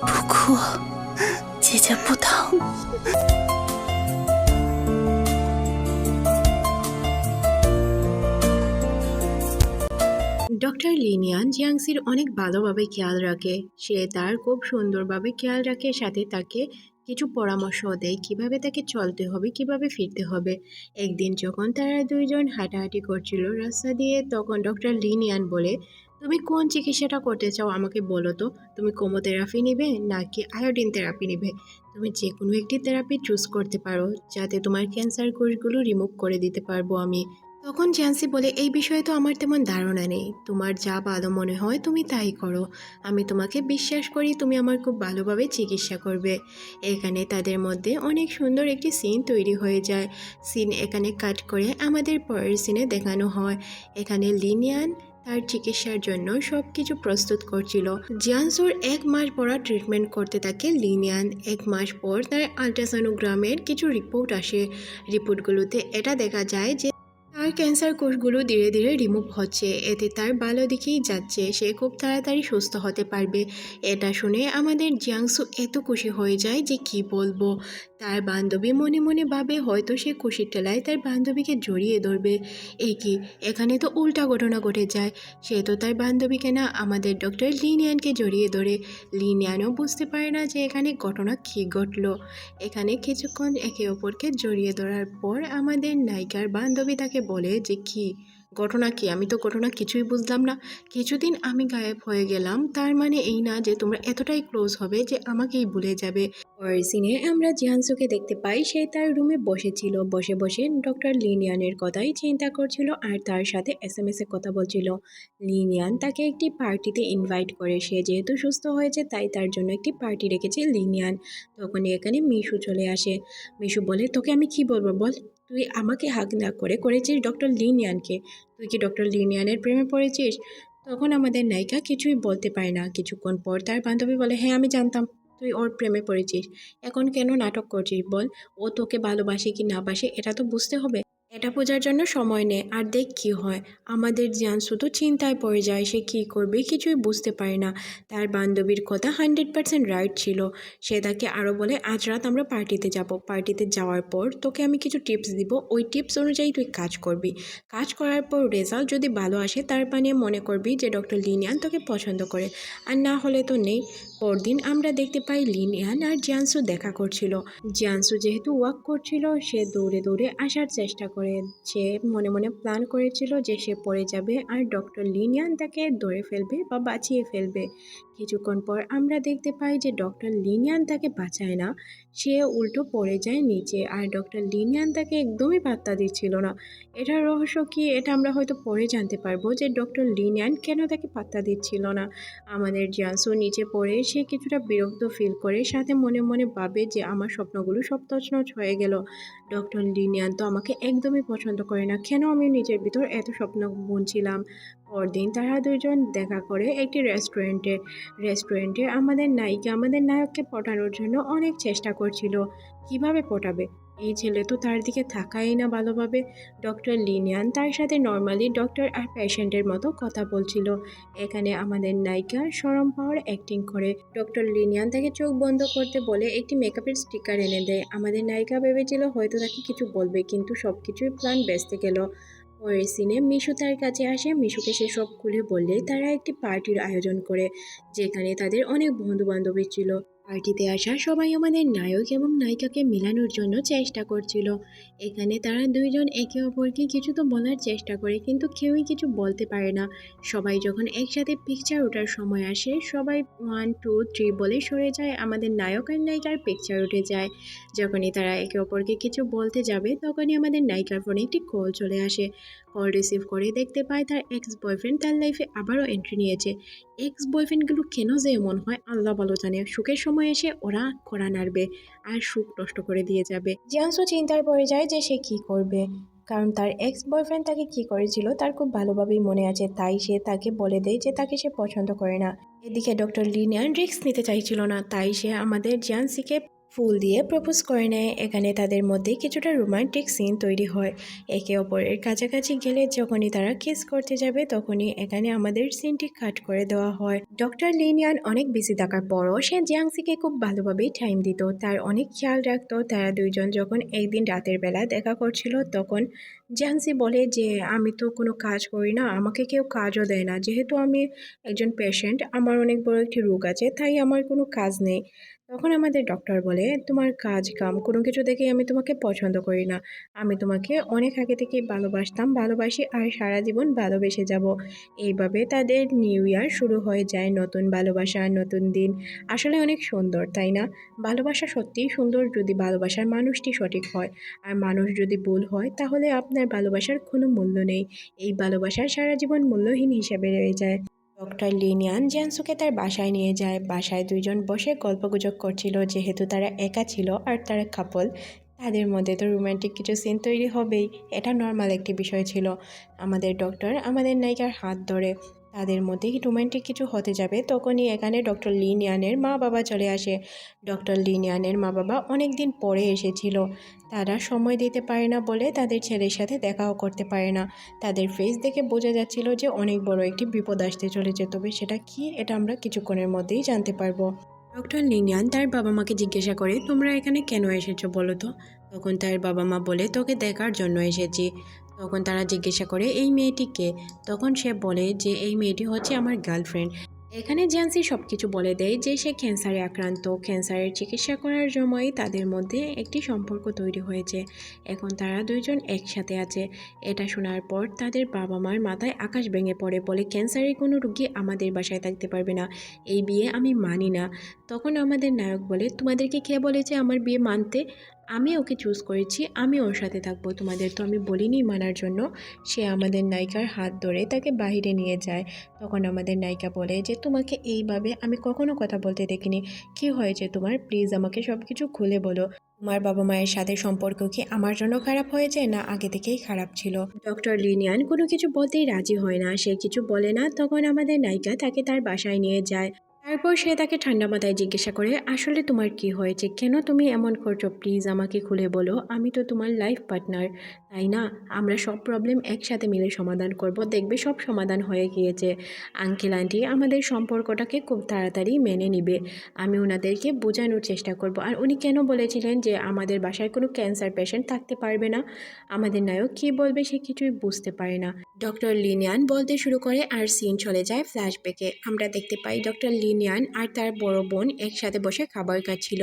不哭，姐姐不疼。 doctor লিনিয়ান জিয়াংসির অনেক ভালোভাবে খেয়াল রাখে সে তার খুব সুন্দরভাবে খেয়াল রাখে সাথে তাকে কিছু পরামর্শ দেয় কীভাবে তাকে চলতে হবে, কীভাবে ফিরতে হবে। একদিন যখন তারা দুইজন হাঁটাহাঁটি করছিল রাস্তা দিয়ে, তখন ডক্টর লিনিয়ান বলে, তুমি কোন চিকিৎসাটা করতে চাও আমাকে বলো তো? তুমি কোমোথেরাপি নেবে নাকি আয়োডিন থেরাপি নিবে? তুমি যে কোনো একটি থেরাপি চুজ করতে পারো, যাতে তোমার ক্যান্সার কোষগুলো রিমুভ করে দিতে পারব আমি। তখন ঝান্সি বলে, এই বিষয়ে তো আমার তেমন ধারণা নেই। তোমার যা ভালো মনে হয় তুমি তাই করো। আমি তোমাকে বিশ্বাস করি, তুমি আমার খুব ভালোভাবে চিকিৎসা করবে। এখানে তাদের মধ্যে অনেক সুন্দর একটি সিন তৈরি হয়ে যায়। সিন এখানে কাট করে আমাদের পরের সিনে দেখানো হয়। এখানে লিনিয়ান তার চিকিৎসার জন্য সব কিছু প্রস্তুত করছিল। জিয়ানসুর এক মাস পড়া ট্রিটমেন্ট করতে থাকে লিনিয়ান। এক মাস পর তার আলট্রাসোনোগ্রামের কিছু রিপোর্ট আসে। রিপোর্টগুলোতে এটা দেখা যায় যে তার ক্যান্সার কোষগুলো ধীরে ধীরে রিমুভ হচ্ছে। এতে তার ভালো দিকেই যাচ্ছে। সে খুব তাড়াতাড়ি সুস্থ হতে পারবে। এটা শুনে আমাদের জিয়াংসু এত খুশি হয়ে যায় যে কি বলব? তার বান্ধবী মনে মনে ভাবে হয়তো সে খুশির টেলায় তার বান্ধবীকে জড়িয়ে ধরবে। এই কি? এখানে তো উল্টা ঘটনা ঘটে যায়। সে তো তার বান্ধবীকে না আমাদের ডক্টর লিনিয়ানকে জড়িয়ে ধরে। লিনিয়ানও বুঝতে পারে না যে এখানে ঘটনা কী ঘটলো। এখানে কিছুক্ষণ একে অপরকে জড়িয়ে ধরার পর আমাদের নায়িকার বান্ধবী তাকে বলে যে, কি? ঘটনা কি? আমি তো ঘটনা কিছুই বুঝলাম না। কিছুদিন আমি গায়েব হয়ে গেলাম। তার মানে এই না যে, তোমরা এতটাই ক্লোজ হবে যে, আমাকেই ভুলে যাবে। পরের সিনে আমরা জিহানসুকে দেখতে পাই। সে তার রুমে বসেছিল। বসে বসে ডক্টর লিনিয়ানের কথাই চিন্তা করছিল আর তার সাথে এস এম এসে কথা বলছিল। লিনিয়ান তাকে একটি পার্টিতে ইনভাইট করে। সে যেহেতু সুস্থ হয়েছে, তাই তার জন্য একটি পার্টি রেখেছে লিনিয়ান। তখনই এখানে মিশু চলে আসে। মিশু বলে, তোকে আমি কি বলব বল? তুই আমাকে হাগ না করে করেছিস ডক্টর লিনিয়ানকে? তুই কি ডক্টর লিনিয়ানের প্রেমে পড়েছিস? তখন আমাদের নায়িকা কিছুই বলতে পারে না। কিছুক্ষণ পর তার বান্ধবী বলে হ্যাঁ আমি জানতাম তুই ওর প্রেমে পড়েছিস। এখন কেন নাটক করছিস বল? ও তোকে ভালোবাসে কি না বাসে? এটা তো বুঝতে হবে। এটা বোঝার জন্য সময় নেই, আর দেখ কী হয়। আমাদের জ্ঞান শুধু চিন্তায় পড়ে যায়, সে কী করবে কিছুই বুঝতে পারে না। তার বান্ধবীর কথা হান্ড্রেড পার্সেন্ট রাইট ছিল। সে তাকে আরও বলে, আজ রাত আমরা পার্টিতে যাব। পার্টিতে যাওয়ার পর তোকে আমি কিছু টিপস দিব। ওই টিপস অনুযায়ী তুই কাজ করবি। কাজ করার পর রেজাল্ট যদি ভালো আসে, তার মানে মনে করবি যে ডক্টর লিনিয়ান তোকে পছন্দ করে। আর না হলে তো নেই। পরদিন আমরা দেখতে পাই লিনিয়ান আর জিয়ানসু দেখা করছিল। জিয়ানসু যেহেতু ওয়াক করছিল, সে দৌড়ে দৌড়ে আসার চেষ্টা করে সে মনে মনে প্ল্যান করেছিল যে সে পড়ে যাবে আর ডক্টর লিনিয়ান তাকে ধরে ফেলবে বা বাঁচিয়ে ফেলবে। কিছুক্ষণ পর আমরা দেখতে পাই যে ডক্টর লিনিয়ান তাকে বাঁচায় না। সে উল্টো পড়ে যায় নিচে আর ডক্টর লিনিয়ান তাকে একদমই পাত্তা দিচ্ছিল না। এটার রহস্য কি? এটা আমরা হয়তো পরে জানতে পারব যে ডক্টর লিনিয়ান কেন তাকে পাত্তা দিচ্ছিল না। আমাদের জিয়াসু নিচে পড়ে, সে কিছুটা বিরক্ত ফিল করে, সাথে মনে মনে ভাবে যে আমার স্বপ্নগুলো সব তছনছ হয়ে গেল। ডক্টর লিনিয়ান তো আমাকে একদমই পছন্দ করে না, কেন আমি নিজের ভিতর এত স্বপ্ন বুনছিলাম? পরদিন তারা দুজন দেখা করে একটি রেস্টুরেন্টে রেস্টুরেন্টে আমাদের নায়িকা, আমাদের নায়ককে পটানোর জন্য অনেক চেষ্টা করছিল। কীভাবে পটাবে? এই ছেলে তো তার দিকে থাকাই না ভালোভাবে। ডক্টর লিনিয়ান তার সাথে নর্মালি ডক্টর আর পেশেন্টের মতো কথা বলছিল। এখানে আমাদের নায়িকা সরম পাওয়ার অ্যাক্টিং করে। ডক্টর লিনিয়ান তাকে চোখ বন্ধ করতে বলে একটি মেকআপের স্টিকার এনে দেয়। আমাদের নায়িকা ভেবেছিল হয়তো তাকে কিছু বলবে, কিন্তু সব কিছুই প্ল্যান বেসতে গেল। পরের সিনে মিশু তার কাছে আসে। মিশুকে সে সব খুলে বললে তারা একটি পার্টির আয়োজন করে, যেখানে তাদের অনেক বন্ধু বান্ধবী ছিল। পার্টিতে আসা সবাই আমাদের নায়ক এবং নায়িকাকে মেলানোর জন্য চেষ্টা করছিল। এখানে তারা দুইজন একে অপরকে কিছু তো বলার চেষ্টা করে, কিন্তু কেউই কিছু বলতে পারে না। সবাই যখন একসাথে পিকচার ওঠার সময় আসে, সবাই ওয়ান টু থ্রি বলে সরে যায়, আমাদের নায়ক আর নায়িকার পিকচার উঠে যায়। যখনই তারা একে অপরকে কিছু বলতে যাবে, তখনই আমাদের নায়িকার ফোনে একটি কল চলে আসে। কল রিসিভ করে দেখতে পায়, তার এক্স বয়ফ্রেন্ড তার লাইফে আবারও এন্ট্রি নিয়েছে। এক্স বয়ফ্রেন্ডগুলো কেন যে এমন হয়, আল্লাহ ভালো জানে। সুখের সময় এসে ওরা করা নাড়বে আর সুখ নষ্ট করে দিয়ে যাবে। জিয়াংসু চিন্তায় পড়ে যায় যে সে কি করবে। কারণ তার এক্স বয়ফ্রেন্ড তাকে কি করেছিল, তার খুব ভালোভাবেই মনে আছে। তাই সে তাকে বলে দেয় যে তাকে সে পছন্দ করে না। এদিকে ডক্টর লিনিয়ান রিস্ক নিতে চাইছিল না। তাই সে আমাদের জিয়ান্সিকে ফুল দিয়ে প্রপোজ করে নেয়। এখানে তাদের মধ্যে কিছুটা রোমান্টিক সিন তৈরি হয়। একে অপরের কাছাকাছি গেলে যখনই তারা কিস করতে যাবে, তখনই এখানে আমাদের সিনটি কাট করে দেওয়া হয়। ডক্টর লিনিয়ান অনেক বিজি থাকার পরও সে জিয়াংসিকে খুব ভালোভাবেই টাইম দিত। তার অনেক খেয়াল রাখতো। তারা দুইজন যখন একদিন রাতের বেলা দেখা করছিল, তখন জিয়াংসি বলে যে, আমি তো কোনো কাজ করি না, আমাকে কেউ কাজও দেয় না। যেহেতু আমি একজন পেশেন্ট আমার অনেক বড় একটি রোগ আছে, তাই আমার কোনো কাজ নেই। তখন আমাদের ডক্টর বলে, তোমার কাজ কাম কোনো কিছু দেখে আমি তোমাকে পছন্দ করি না। আমি তোমাকে অনেক আগে থেকেই ভালোবাসতাম, ভালোবাসি আর সারা জীবন ভালোবেসে যাব। এইভাবে তাদের নিউ ইয়ার শুরু হয়ে যায়। নতুন ভালোবাসা, নতুন দিন। আসলে অনেক সুন্দর, তাই না? ভালোবাসা সত্যিই সুন্দর যদি ভালোবাসার মানুষটি সঠিক হয়। আর মানুষ যদি ভুল হয়, তাহলে আপনার ভালোবাসার কোনো মূল্য নেই। এই ভালোবাসার সারা জীবন মূল্যহীন হিসাবে রয়ে যায়। ডক্টর লিনিয়ান জিয়ানসুকে তার বাসায় নিয়ে যায়। বাসায় দুইজন বসে গল্পগুজব করছিল, যেহেতু তারা একা ছিল আর তারা কাপল তাদের মধ্যে তো রোম্যান্টিক কিছু সিন তৈরি হবেই। এটা নর্মাল একটি বিষয় ছিল। আমাদের ডক্টর আমাদের নায়িকার হাত ধরে তাদের মধ্যে রোমান্টিক কিছু হতে যাবে? তখনই এখানে ডক্টর লিনিয়ানের মা বাবা চলে আসে। ডক্টর লিনিয়ানের মা বাবা অনেক দিন পরে এসেছিল। তারা সময় দিতে পারে না বলে তাদের ছেলের সাথে দেখাও করতে পারে না। তাদের ফেস দেখে বোঝা যাচ্ছিল যে অনেক বড় একটি বিপদ আসতে চলেছে। তবে সেটা কি, এটা আমরা কিছুক্ষণের মধ্যেই জানতে পারব। ডক্টর লিনিয়ান তার বাবা মাকে জিজ্ঞাসা করে, তোমরা এখানে কেন এসেছ বলো তো? তখন তার বাবা মা বলে, তোকে দেখার জন্য এসেছি। তখন তারা জিজ্ঞাসা করে, এই মেয়েটিকে তখন সে বলে যে, এই মেয়েটি হচ্ছে আমার গার্লফ্রেন্ড এখানে জ্যান্সি সব কিছু বলে দেয় যে, সে ক্যান্সারে আক্রান্ত। ক্যান্সারের চিকিৎসা করার সময় তাদের মধ্যে একটি সম্পর্ক তৈরি হয়েছে। এখন তারা দুইজন একসাথে আছে। এটা শোনার পর তাদের বাবা মার মাথায় আকাশ ভেঙে পড়ে, বলে ক্যান্সারের কোনো রুগী আমাদের বাসায় থাকতে পারবে না। এই বিয়ে আমি মানি না। তখন আমাদের নায়ক বলে, তোমাদেরকে কে বলেছে আমার বিয়ে মানতে? আমি ওকে চুজ করেছি, আমি ওর সাথে থাকব তোমাদের। তো আমি বলিনি মানার জন্য, সে আমাদের নায়িকার হাত ধরে তাকে বাইরে নিয়ে যায়। তখন আমাদের নায়িকা বলে যে, তোমাকে এইভাবে আমি কখনো কথা বলতে দেখিনি। কি হয়েছে তোমার? প্লিজ আমাকে সব কিছু খুলে বলো। তোমার বাবা মায়ের সাথে সম্পর্ক কি আমার জন্য খারাপ হয়েছে না আগে থেকেই খারাপ ছিল? ডক্টর লিনিয়ান কোনো কিছু বলতেই রাজি হয় না। সে কিছু বলে না, তখন আমাদের নায়িকা তাকে তার বাসায় নিয়ে যায়। তারপর সে তাকে ঠান্ডা মাথায় জিজ্ঞাসা করে, আসলে তোমার কি হয়েছে? কেন তুমি এমন করছ? প্লিজ আমাকে খুলে বলো। আমি তো তোমার লাইফ পার্টনার তাই না? আমরা সব প্রবলেম একসাথে মিলে সমাধান করব। দেখবে সব সমাধান হয়ে গিয়েছে। আঙ্কেল আন্টি আমাদের সম্পর্কটাকে খুব তাড়াতাড়ি মেনে নিবে। আমি ওনাদেরকে বোঝানোর চেষ্টা করব। আর উনি কেন বলেছিলেন যে আমাদের বাসায় কোনো ক্যান্সার পেশেন্ট থাকতে পারবে না? আমাদের নায়ক কী বলবে সে কিছুই বুঝতে পারে না। ডক্টর লিনিয়ান বলতে শুরু করে আর সিন চলে যায় ফ্ল্যাশব্যাকে আমরা দেখতে পাই ডক্টর লিনিয়ান আর তার বড় বোন একসাথে বসে খাবার খাচ্ছিল।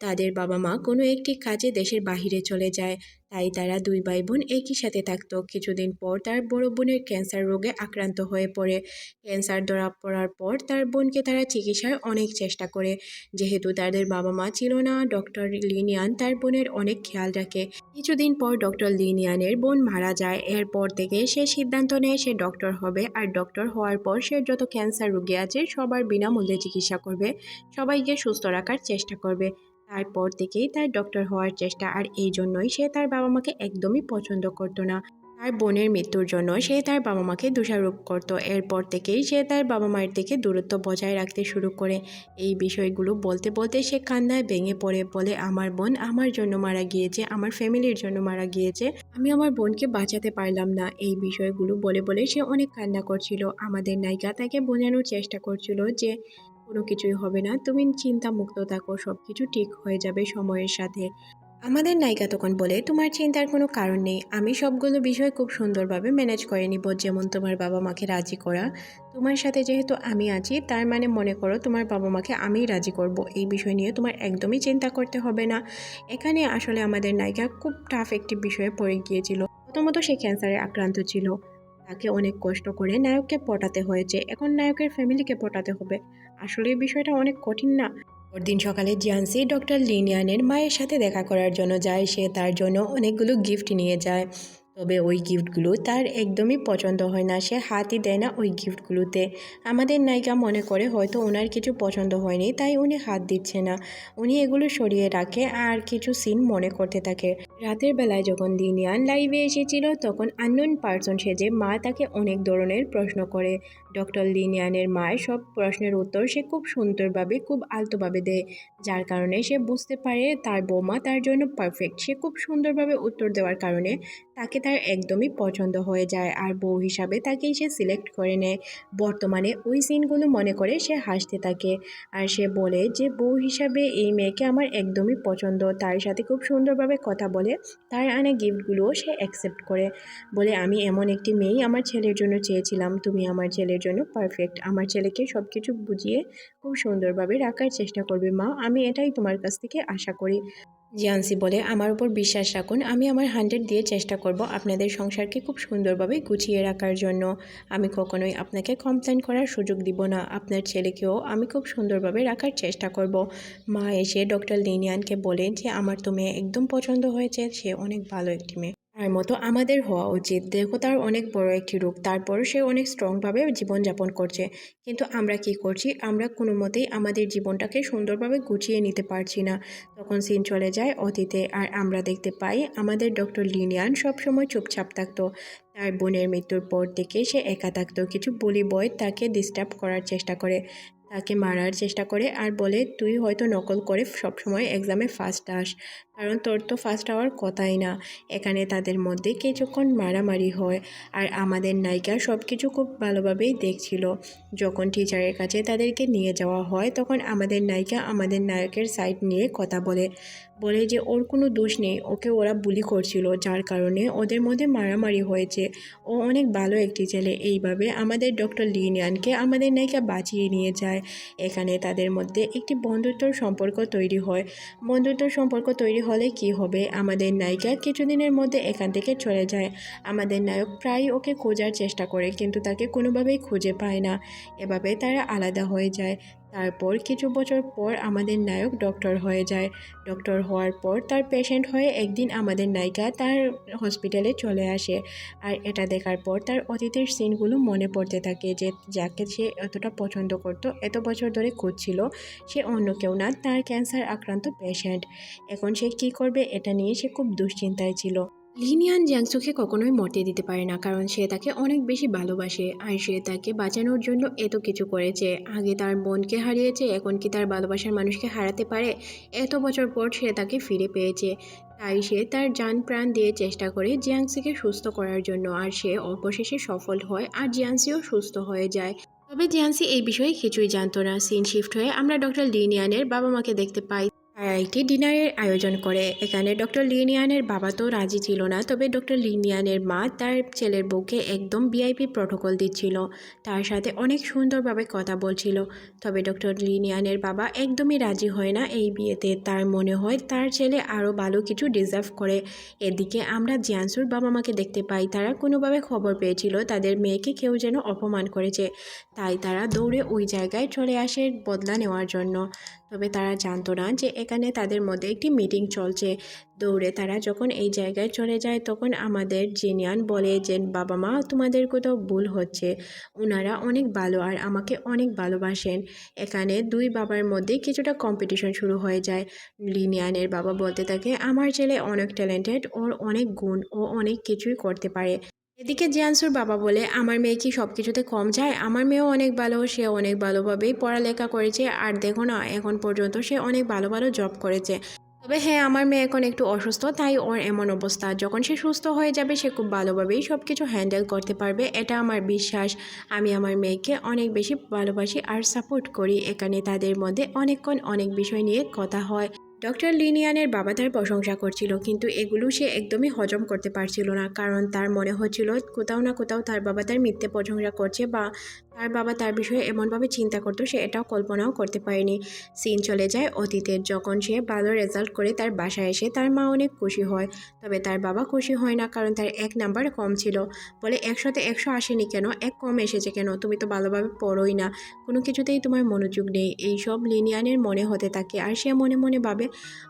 তাদের বাবা মা কোনো একটি কাজে দেশের বাহিরে চলে যায়। তাই তারা দুই ভাই বোন একই সাথে থাকতো। কিছুদিন পর তার বড় বোনের ক্যান্সার রোগে আক্রান্ত হয়ে পড়ে। ক্যান্সার ধরা পড়ার পর তার বোনকে তারা চিকিৎসার অনেক চেষ্টা করে। যেহেতু তাদের বাবা মা ছিল না, ডক্টর লিনিয়ান তার বোনের অনেক খেয়াল রাখে। কিছুদিন পর ডক্টর লিনিয়ানের বোন মারা যায়। এরপর থেকে সে সিদ্ধান্ত নেয় সে ডক্টর হবে আর ডক্টর হওয়ার পর সে যত ক্যান্সার রোগী আছে সবার বিনামূল্যে চিকিৎসা করবে। সবাইকে সুস্থ রাখার চেষ্টা করবে। তারপর থেকেই তার ডক্টর হওয়ার চেষ্টা আর এই জন্যই সে তার বাবা মাকে একদমই পছন্দ করতো না। তার বোনের মৃত্যুর জন্য সে তার বাবা মাকে দোষারোপ করতো। এরপর থেকেই সে তার বাবা মায়ের থেকে দূরত্ব বজায় রাখতে শুরু করে। এই বিষয়গুলো বলতে বলতে সে কান্নায় ভেঙে পড়ে, বলে, আমার বোন আমার জন্য মারা গিয়েছে, আমার ফ্যামিলির জন্য মারা গিয়েছে, আমি আমার বোনকে বাঁচাতে পারলাম না। এই বিষয়গুলো বলে বলে সে অনেক কান্না করছিল। আমাদের নায়িকা তাকে বোঝানোর চেষ্টা করছিল যে কোনো কিছুই হবে না। তুমি চিন্তা মুক্ত থাকো সব কিছু ঠিক হয়ে যাবে সময়ের সাথে। আমাদের নায়িকা তখন বলে, তোমার চিন্তার কোনো কারণ নেই। আমি সবগুলো বিষয় খুব সুন্দরভাবে ম্যানেজ করে নিব, যেমন তোমার বাবা মাকে রাজি করা। তোমার সাথে যেহেতু আমি আছি, তার মানে মনে করো তোমার বাবা মাকে আমিই রাজি করব। এই বিষয় নিয়ে তোমার একদমই চিন্তা করতে হবে না। এখানে আসলে আমাদের নায়িকা খুব টাফ একটি বিষয়ে পড়ে গিয়েছিল। প্রথমত সে ক্যান্সারে আক্রান্ত ছিল। তাকে অনেক কষ্ট করে নায়ককে পটাতে হয়েছে। এখন নায়কের ফ্যামিলিকে পটাতে হবে। আসলে বিষয়টা অনেক কঠিন না। পরদিন সকালে জিয়ান্সি ডক্টর লিনিয়ানের মায়ের সাথে দেখা করার জন্য যায়। সে তার জন্য অনেকগুলো গিফট নিয়ে যায়। তবে ওই গিফটগুলো তার একদমই পছন্দ হয় না। সে হাতই দেয় না ওই গিফটগুলোতে। আমাদের নায়িকা মনে করে হয়তো ওনার কিছু পছন্দ হয়নি, তাই উনি হাত দিচ্ছে না। উনি এগুলো সরিয়ে রাখে আর কিছু সিন মনে করতে থাকে। রাতের বেলায় যখন দিনিয়ান লাইভে এসেছিল, তখন আননোন পার্সন সেজে মা তাকে অনেক ধরনের প্রশ্ন করে। ডক্টর লিনিয়ানের মায়ের সব প্রশ্নের উত্তর সে খুব সুন্দরভাবে, খুব আলতোভাবে দেয়। যার কারণে সে বুঝতে পারে তার বৌমা তার জন্য পারফেক্ট সে খুব সুন্দরভাবে উত্তর দেওয়ার কারণে তাকে তার একদমই পছন্দ হয়ে যায় আর বউ হিসাবে তাকেই সে সিলেক্ট করে নেয়। বর্তমানে ওই সিনগুলো মনে করে সে হাসতে থাকে আর সে বলে যে, বউ হিসাবে এই মেয়েকে আমার একদমই পছন্দ। তার সাথে খুব সুন্দরভাবে কথা বলে তার আনা গিফটগুলোও সে অ্যাকসেপ্ট করে। বলে, আমি এমন একটি মেয়েই আমার ছেলের জন্য চেয়েছিলাম। তুমি আমার ছেলের জন্য পারফেক্ট আমার ছেলেকে সব কিছু বুঝিয়ে খুব সুন্দরভাবে রাখার চেষ্টা করবে মা। আমি এটাই তোমার কাছ থেকে আশা করি। জিয়ান্সি বলে, আমার উপর বিশ্বাস রাখুন। আমি আমার হান্ড্রেড দিয়ে চেষ্টা করব আপনাদের সংসারকে খুব সুন্দরভাবে গুছিয়ে রাখার জন্য। আমি কখনোই আপনাকে কমপ্লেন করার সুযোগ দিব না। আপনার ছেলেকেও আমি খুব সুন্দরভাবে রাখার চেষ্টা করব। মা এসে ডক্টর লিনিয়ানকে বলে যে, আমার তো মেয়ে একদম পছন্দ হয়েছে। সে অনেক ভালো একটি মেয়ে। তার মতো আমাদের হওয়া উচিত। দেখো তার অনেক বড় একটি রূপ তারপরও সে অনেক স্ট্রংভাবে জীবনযাপন করছে। কিন্তু আমরা কি করছি? আমরা কোনো মতেই আমাদের জীবনটাকে সুন্দরভাবে গুছিয়ে নিতে পারছি না। তখন সিন চলে যায় অতীতে আর আমরা দেখতে পাই আমাদের ডক্টর লিনিয়ান সবসময় চুপচাপ থাকতো। তার বোনের মৃত্যুর পর থেকে সে একা থাকতো। কিছু বলি বয় তাকে ডিস্টার্ব করার চেষ্টা করে, তাকে মারার চেষ্টা করে আর বলে, তুই হয়তো নকল করে সবসময় এক্সামে ফার্স্ট আস। কারণ তোর তো ফার্স্ট হওয়ার কথাই না। এখানে তাদের মধ্যে কিছুক্ষণ মারামারি হয় আর আমাদের নায়িকা সব কিছু খুব ভালোভাবেই দেখছিল। যখন টিচারের কাছে তাদেরকে নিয়ে যাওয়া হয়, তখন আমাদের নায়িকা আমাদের নায়কের সাইড নিয়ে কথা বলে। বলে যে ওর কোনো দোষ নেই, ওকে ওরা বুলি করছিল, যার কারণে ওদের মধ্যে মারামারি হয়েছে। ও অনেক ভালো একটি ছেলে, এইভাবে আমাদের ডক্টর লিনিয়ানকে আমাদের নায়িকা বাঁচিয়ে নিয়ে যায়। এখানে তাদের মধ্যে একটি বন্ধুত্বর সম্পর্ক তৈরি হয়। বন্ধুত্বর সম্পর্ক তৈরি হলে কি হবে? আমাদের নায়িকা কিছুদিনের মধ্যে এখান থেকে চলে যায়। আমাদের নায়ক প্রায় ওকে খোঁজার চেষ্টা করে, কিন্তু তাকে কোনোভাবেই খুঁজে পায় না। এভাবে তারা আলাদা হয়ে যায়। তারপর কিছু বছর পর আমাদের নায়ক ডক্টর হয়ে যায়। ডক্টর হওয়ার পর তার পেশেন্ট হয়ে একদিন আমাদের নায়িকা তার হসপিটালে চলে আসে আর এটা দেখার পর তার অতীতের সিনগুলো মনে পড়তে থাকে যে যাকে সে এতটা পছন্দ করতো, এত বছর ধরে খুঁজছিল, সে অন্য কেউ না, তার ক্যান্সার আক্রান্ত পেশেন্ট এখন সে কী করবে এটা নিয়ে সে খুব দুশ্চিন্তায় ছিল। লিনিয়ান জ্যাংসুকে কখনোই মরতে দিতে পারে না, কারণ সে তাকে অনেক বেশি ভালোবাসে আর সে তাকে বাঁচানোর জন্য এত কিছু করেছে। আগে তার বোনকে হারিয়েছে, এখন কি তার ভালোবাসার মানুষকে হারাতে পারে? এত বছর পর সে তাকে ফিরে পেয়েছে। তাই সে তার যান প্রাণ দিয়ে চেষ্টা করে জিয়াংসিকে সুস্থ করার জন্য, আর সে অবশেষে সফল হয় আর জিয়াংসিও সুস্থ হয়ে যায়। তবে জিয়াংসি এই বিষয়ে কিছুই জানতো না। সিন শিফট হয়ে আমরা ডক্টর লিনিয়ানের বাবা মাকে দেখতে পাই। একটি ডিনারের আয়োজন করে। এখানে ডক্টর লিনিয়ানের বাবা তো রাজি ছিল না, তবে ডক্টর লিনিয়ানের মা তার ছেলের বউকে একদম ভিআইপি প্রোটোকল দিচ্ছিল। তার সাথে অনেক সুন্দরভাবে কথা বলছিল। তবে ডক্টর লিনিয়ানের বাবা একদমই রাজি হয় না এই বিয়েতে। তার মনে হয় তার ছেলে আরও ভালো কিছু ডিজার্ভ করে। এদিকে আমরা জিয়ানসুর বাবা মাকে দেখতে পাই। তারা কোনোভাবে খবর পেয়েছিল, তাদের মেয়েকে কেউ যেন অপমান করেছে। তাই তারা দৌড়ে ওই জায়গায় চলে আসে বদলা নেওয়ার জন্য। তবে তারা জানতো না যে এখানে তাদের মধ্যে একটি মিটিং চলছে। দৌড়ে তারা যখন এই জায়গায় চলে যায়, তখন আমাদের জিনিয়ান বলে যে, বাবা মা, তোমাদের কোথাও ভুল হচ্ছে। ওনারা অনেক ভালো আর আমাকে অনেক ভালোবাসেন। এখানে দুই বাবার মধ্যে কিছুটা কম্পিটিশন শুরু হয়ে যায়। লিনিয়ানের বাবা বলতে থাকে, আমার ছেলে অনেক ট্যালেন্টেড ওর অনেক গুণ, ও অনেক কিছুই করতে পারে। এদিকে জিয়ানসুর বাবা বলে, আমার মেয়ে কি সব কিছুতে কম যায় আমার মেয়েও অনেক ভালো, সে অনেক ভালোভাবেই পড়ালেখা করেছে, আর দেখো না, এখন পর্যন্ত সে অনেক ভালো ভালো জব করেছে। তবে হ্যাঁ আমার মেয়ে এখন একটু অসুস্থ, তাই ওর এমন অবস্থা। যখন সে সুস্থ হয়ে যাবে, সে খুব ভালোভাবেই সব কিছু হ্যান্ডেল করতে পারবে। এটা আমার বিশ্বাস। আমি আমার মেয়েকে অনেক বেশি ভালোবাসি আর সাপোর্ট করি। এখানে তাদের মধ্যে অনেকক্ষণ অনেক বিষয় নিয়ে কথা হয়। ডক্টর লিনিয়ানের বাবা তার প্রশংসা করছিল, কিন্তু এগুলো সে একদমই হজম করতে পারছিল না, কারণ তার মনে হচ্ছিল কোথাও না কোথাও তার বাবা তার মিথ্যে প্রশংসা করছে বা তার বাবা তার বিষয়ে এমনভাবে চিন্তা করতো সে এটাও কল্পনাও করতে পারেনি। সিন চলে যায় অতীতে যখন সে ভালো রেজাল্ট করে তার বাসায় এসে তার মা অনেক খুশি হয়, তবে তার বাবা খুশি হয় না কারণ তার এক নাম্বার কম ছিল। বলে একশোতে একশো আসেনি কেন? এক কম এসেছে কেন? তুমি তো ভালোভাবে পড়োই না। কোনো কিছুতেই তোমার মনোযোগ নেই। এইসব লিনিয়ানের মনে হতে থাকে, আর সে মনে মনে ভাবে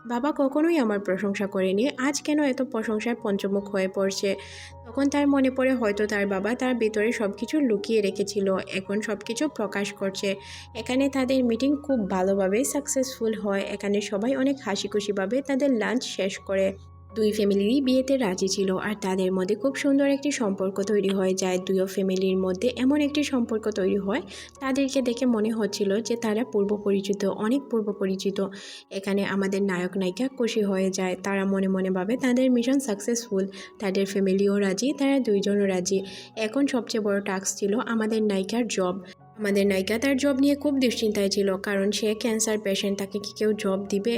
বাবা কখনোই আমার প্রশংসা করেনি। আজ কেন এত প্রশংসায় পঞ্চমুখ হয়ে পড়ছে? তখন তার মনে পড়ে হয়তো তার বাবা তার ভিতরে সব কিছু লুকিয়ে রেখেছিল। এখন সব কিছু প্রকাশ করছে। এখানে তাদের মিটিং খুব ভালোভাবে সাকসেসফুল হয়। এখানে সবাই অনেক হাসি খুশিভাবে তাদের লাঞ্চ শেষ করে। দুই ফ্যামিলিরই বিয়েতে রাজি ছিল আর তাদের মধ্যে খুব সুন্দর একটি সম্পর্ক তৈরি হয়ে, যায় দুইও ফ্যামিলির মধ্যে এমন একটি সম্পর্ক তৈরি হয়। তাদেরকে দেখে মনে হচ্ছিল যে তারা পূর্ব পরিচিত, অনেক পূর্ব পরিচিত। এখানে আমাদের নায়ক নায়িকা খুশি হয়ে যায়। তারা মনে মনে ভাবে তাদের মিশন সাকসেসফুল, তাদের ফ্যামিলিও রাজি, তারা দুইজনও রাজি। এখন সবচেয়ে বড় টাস্ক ছিল আমাদের নায়িকার জব। আমাদের নায়িকা তার জব নিয়ে খুব দুশ্চিন্তায় ছিল, কারণ সে ক্যান্সার পেশেন্ট তাকে কি কেউ জব দিবে?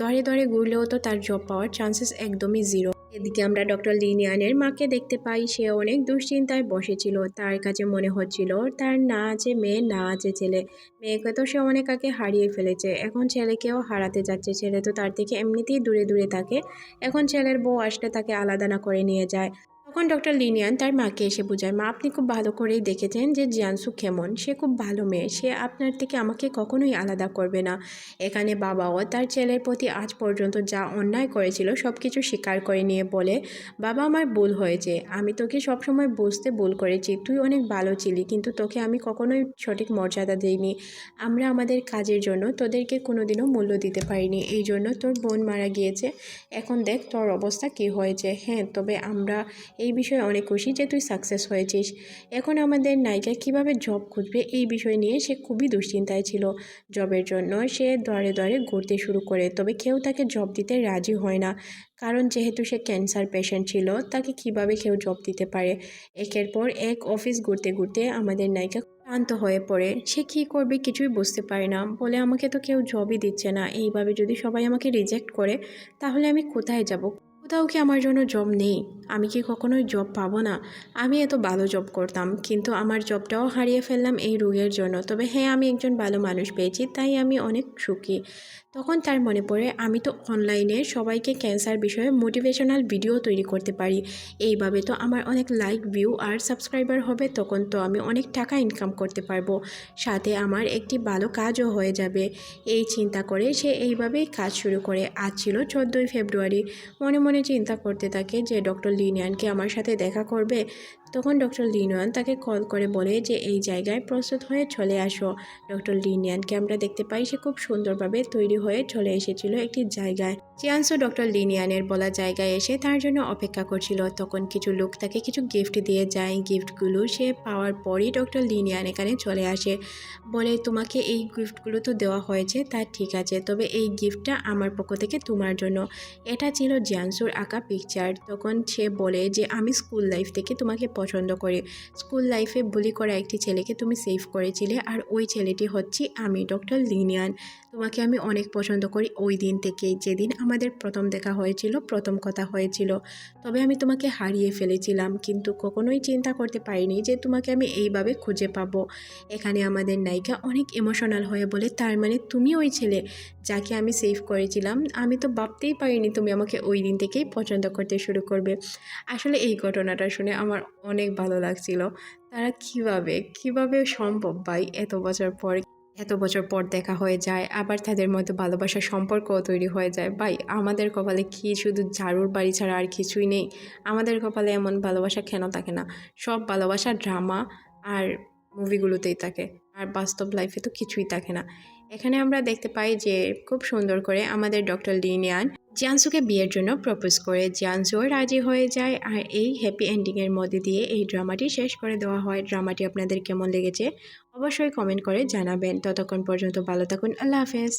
দরে দরে ঘুরলেও তো তার জব পাওয়ার চান্সেস একদমই জিরো এদিকে আমরা ডক্টর লিনিয়ানের মাকে দেখতে পাই, সে অনেক দুশ্চিন্তায় বসেছিল। তার কাছে মনে হচ্ছিল, তার না আছে মেয়ে, না আছে ছেলে। মেয়েকে তো সে অনেক আগে হারিয়ে ফেলেছে। এখন ছেলেকেও হারাতে যাচ্ছে। ছেলে তো তার থেকে এমনিতেই দূরে দূরে থাকে। এখন ছেলের বউ আসলে তাকে আলাদা না করে নিয়ে যায়। তখন ডক্টর লিনিয়ান তার মাকে এসে বোঝায়, মা, আপনি খুব ভালো করেই দেখেছেন যে জিয়ানসু কেমন। সে খুব ভালো মেয়ে। সে আপনার থেকে আমাকে কখনোই আলাদা করবে না। এখানে বাবাও তার ছেলের প্রতি আজ পর্যন্ত যা অন্যায় করেছিল সব কিছু স্বীকার করে নিয়ে বলে, বাবা, আমার ভুল হয়েছে। আমি তোকে সবসময় বুঝতে ভুল করেছি। তুই অনেক ভালো ছিলি, কিন্তু তোকে আমি কখনোই সঠিক মর্যাদা দিইনি। আমরা আমাদের কাজের জন্য তোদেরকে কোনোদিনও মূল্য দিতে পারিনি। এই জন্য তোর বোন মারা গিয়েছে। এখন দেখ তোর অবস্থা কী হয়েছে। হ্যাঁ তবে আমরা এই বিষয়ে অনেক খুশি যে তুই সাকসেস হয়েছিস। এখন আমাদের নায়িকা কীভাবে জব খুঁজবে এই বিষয় নিয়ে সে খুবই দুশ্চিন্তায় ছিল। জবের জন্য সে দরে দরে ঘুরতে শুরু করে, তবে কেউ তাকে জব দিতে রাজি হয় না। কারণ যেহেতু সে ক্যান্সার পেশেন্ট ছিল, তাকে কীভাবে কেউ জব দিতে পারে? একের পর এক অফিস ঘুরতে ঘুরতে আমাদের নায়িকা ক্লান্ত হয়ে পড়ে। সে কী করবে কিছুই বুঝতে পারে না, বলে আমাকে তো কেউ জবই দিচ্ছে না। এইভাবে যদি সবাই আমাকে রিজেক্ট করে, তাহলে আমি কোথায় যাব? কোথাও কি আমার জন্য জব নেই? আমি কি কখনোই জব পাবো না? আমি এত ভালো জব করতাম, কিন্তু আমার জবটাও হারিয়ে ফেললাম এই রোগের জন্য। তবে হ্যাঁ আমি একজন ভালো মানুষ পেয়েছি, তাই আমি অনেক সুখী। তখন তার মনে পড়ে, আমি তো অনলাইনে সবাইকে ক্যান্সার বিষয়ে মোটিভেশনাল ভিডিও তৈরি করতে পারি। এইভাবে তো আমার অনেক লাইক ভিউ আর সাবস্ক্রাইবার হবে, তখন তো আমি অনেক টাকা ইনকাম করতে পারব। সাথে আমার একটি ভালো কাজও হয়ে যাবে। এই চিন্তা করে সে এইভাবেই কাজ শুরু করে। আজ ছিল চোদ্দোই ফেব্রুয়ারি। মনে মনে চিন্তা করতে থাকে যে ডক্টর লিনিয়ানকে আমার সাথে দেখা করবে তখন ডক্টর লিনিয়ান তাকে কল করে বলে যে, এই জায়গায় প্রস্তুত হয়ে চলে আসো। ডক্টর লিনিয়ানকে আমরা দেখতে পাই সে খুব সুন্দরভাবে তৈরি হয়ে চলে এসেছিল একটি জায়গায়। চিয়ান্সও ডক্টর লিনিয়ানের বলা জায়গায় এসে তার জন্য অপেক্ষা করছিল। তখন কিছু লোক তাকে কিছু গিফট দিয়ে যায়। গিফটগুলো সে পাওয়ার পরই ডক্টর লিনিয়ান এখানে চলে আসে। বলে, তোমাকে এই গিফটগুলো তো দেওয়া হয়েছে, তা ঠিক আছে। তবে এই গিফটটা আমার পক্ষ থেকে তোমার জন্য। এটা ছিল জিয়ানসুর আঁকা পিকচার তখন সে বলে যে, আমি স্কুল লাইফ থেকে তোমাকে পছন্দ করে। স্কুল লাইফে বুলি করা একটি ছেলেকে তুমি সেভ করেছিলে, আর ওই ছেলেটি হচ্ছে আমি ডক্টর লিনিয়ান। তোমাকে আমি অনেক পছন্দ করি ওই দিন থেকেই। যেদিন আমাদের প্রথম দেখা হয়েছিল, প্রথম কথা হয়েছিল, তবে আমি তোমাকে হারিয়ে ফেলেছিলাম, কিন্তু কখনোই চিন্তা করতে পারিনি যে তোমাকে আমি এইভাবে খুঁজে পাবো। এখানে আমাদের নায়িকা অনেক ইমোশনাল হয়ে বলে, তার মানে তুমি ওই ছেলে যাকে আমি সেভ করেছিলাম, আমি তো ভাবতেই পারিনি তুমি আমাকে ওই দিন থেকেই পছন্দ করতে শুরু করবে। আসলে এই ঘটনাটা শুনে আমার অনেক ভালো লাগছিল। তারা কীভাবে কীভাবে সম্ভব ভাই এত বছর পর? এত বছর পর দেখা হয়ে যায়, আবার তাদের মধ্যে ভালোবাসার সম্পর্কও তৈরি হয়ে যায়। ভাই, আমাদের কপালে কি শুধু ঝাড়ুর বাড়ি ছাড়া আর কিছুই নেই? আমাদের কপালে এমন ভালোবাসা কেন থাকে না? সব ভালোবাসা ড্রামা আর মুভিগুলোতেই থাকে, আর বাস্তব লাইফে তো কিছুই থাকে না। এখানে আমরা দেখতে পাই যে খুব সুন্দর করে আমাদের ডক্টর লিনিয়ান জিয়ানসুকে বিয়ের জন্য প্রপোজ করে, জিয়ানসুও রাজি হয়ে যায় আর এই হ্যাপি এন্ডিংয়ের মধ্যে দিয়ে এই ড্রামাটি শেষ করে দেওয়া হয়। ড্রামাটি আপনাদের কেমন লেগেছে? অবশ্যই কমেন্ট করে জানাবেন। ততক্ষণ পর্যন্ত ভালো থাকুন। আল্লাহ হাফেজ।